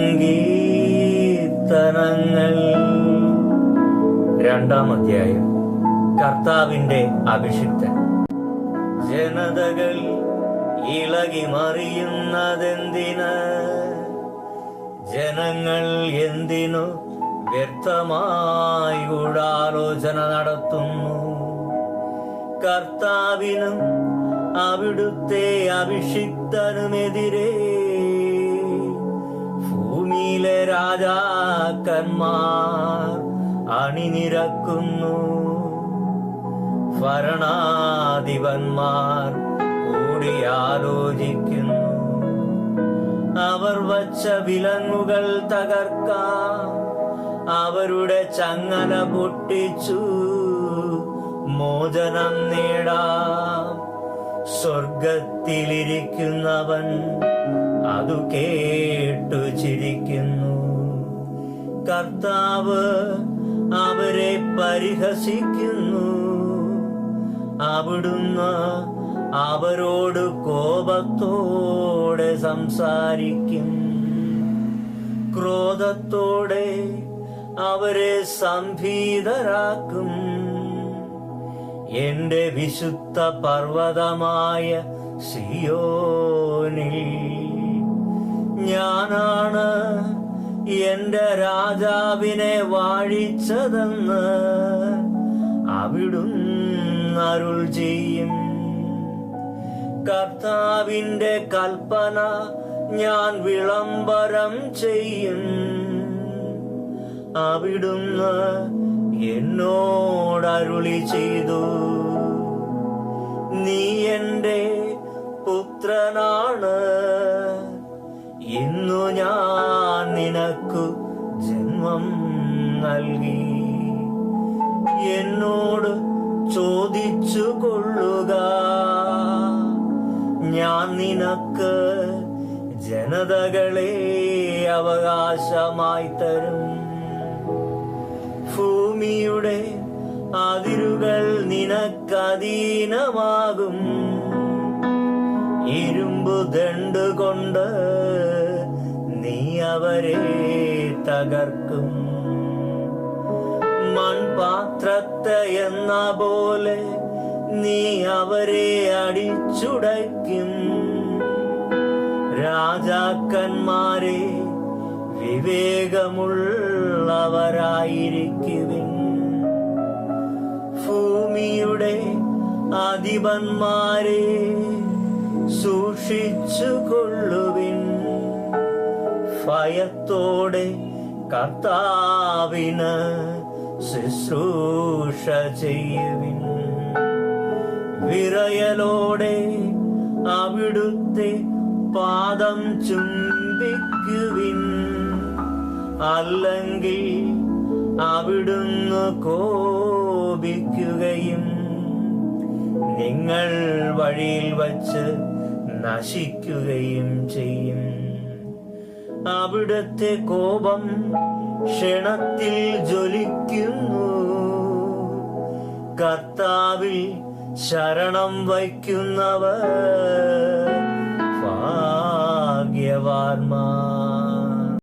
കീർത്തനങ്ങൾ. രണ്ടാം അധ്യായം കർത്താവിന്റെ അഭിഷിക്തൻ. ജനതകൾ ഇളകി മറിയുന്നതെന്തിന് ജനങ്ങൾ എന്തിനു വ്യക്തമായി ഗൂഢാലോചന നടത്തുന്നു? കർത്താവിനും അവിടുത്തെ അഭിഷിക്തനുമെതിരെ രാജാക്കന്മാർ അണിനിരക്കുന്നു. ഭരണാധിപന്മാർ കൂടിയാലോചിക്കുന്നു. അവർ വച്ച വിലങ്ങുകൾ തകർക്കാം അവരുടെ ചങ്ങല പൊട്ടിച്ചു. മോചനം നേടാം. സ്വർഗത്തിലിരിക്കുന്നവൻ അതു കേട്ടു ചിരിക്കുന്നു. കർത്താവ് അവരെ പരിഹസിക്കുന്നു. അവിടുന്ന് അവരോട് കോപത്തോടെ സംസാരിക്കും. ക്രോധത്തോടെ അവരെ സംഭീതരാക്കും. എന്റെ വിശുദ്ധ പർവതമായ സിയോനി ഞാനാണ് എന്റെ രാജാവിനെ വാഴിച്ചതെന്ന് അവിടുന്ന് അരുൾ ചെയ്യും. കർത്താവിന്റെ കൽപ്പന ഞാൻ വിളംബരം ചെയ്യും. അവിടുന്ന് എന്നോടരുളി ചെയ്തു. നിനക്കു ജന്മം നൽകി. എന്നോട് ചോദിച്ചു കൊള്ളുക. ഞാൻ നിനക്ക് ജനതകളെ അവകാശമായി തരും. ഭൂമിയുടെ അതിരുകൾ നിനക്കധീനമാകും. ഇരുമ്പു ദണ്ടുകൊണ്ട് നീ അവരെ തകർക്കും. മൺപാത്രത്തെ എന്ന പോലെ നീ അവരെ അടിച്ചുടയ്ക്കും. രാജാക്കന്മാരെ വിവേകമുള്ളവരായിരിക്കുവിൻ. ഭൂമിയുടെ അധിപന്മാരെ സൂക്ഷിച്ചു കൊള്ളുവിൻ ഭയത്തോടെ കർത്താവിന് ശുശ്രൂഷ ചെയ്യുവിൻ. വിറയലോടെ അവിടുത്തെ പാദം ചുംബിക്കുവിൻ. അല്ലെങ്കിൽ അവിടുന്ന് കോപിക്കുകയും നിങ്ങൾ വഴിയിൽ വച്ച് നശിക്കുകയും ചെയ്യും. അവിടുത്തെ കോപം ക്ഷണത്തിൽ ജ്വലിക്കുന്നു. കർത്താവിൽ ശരണം വയ്ക്കുന്നവർ ഭാഗ്യവാന്മാർ.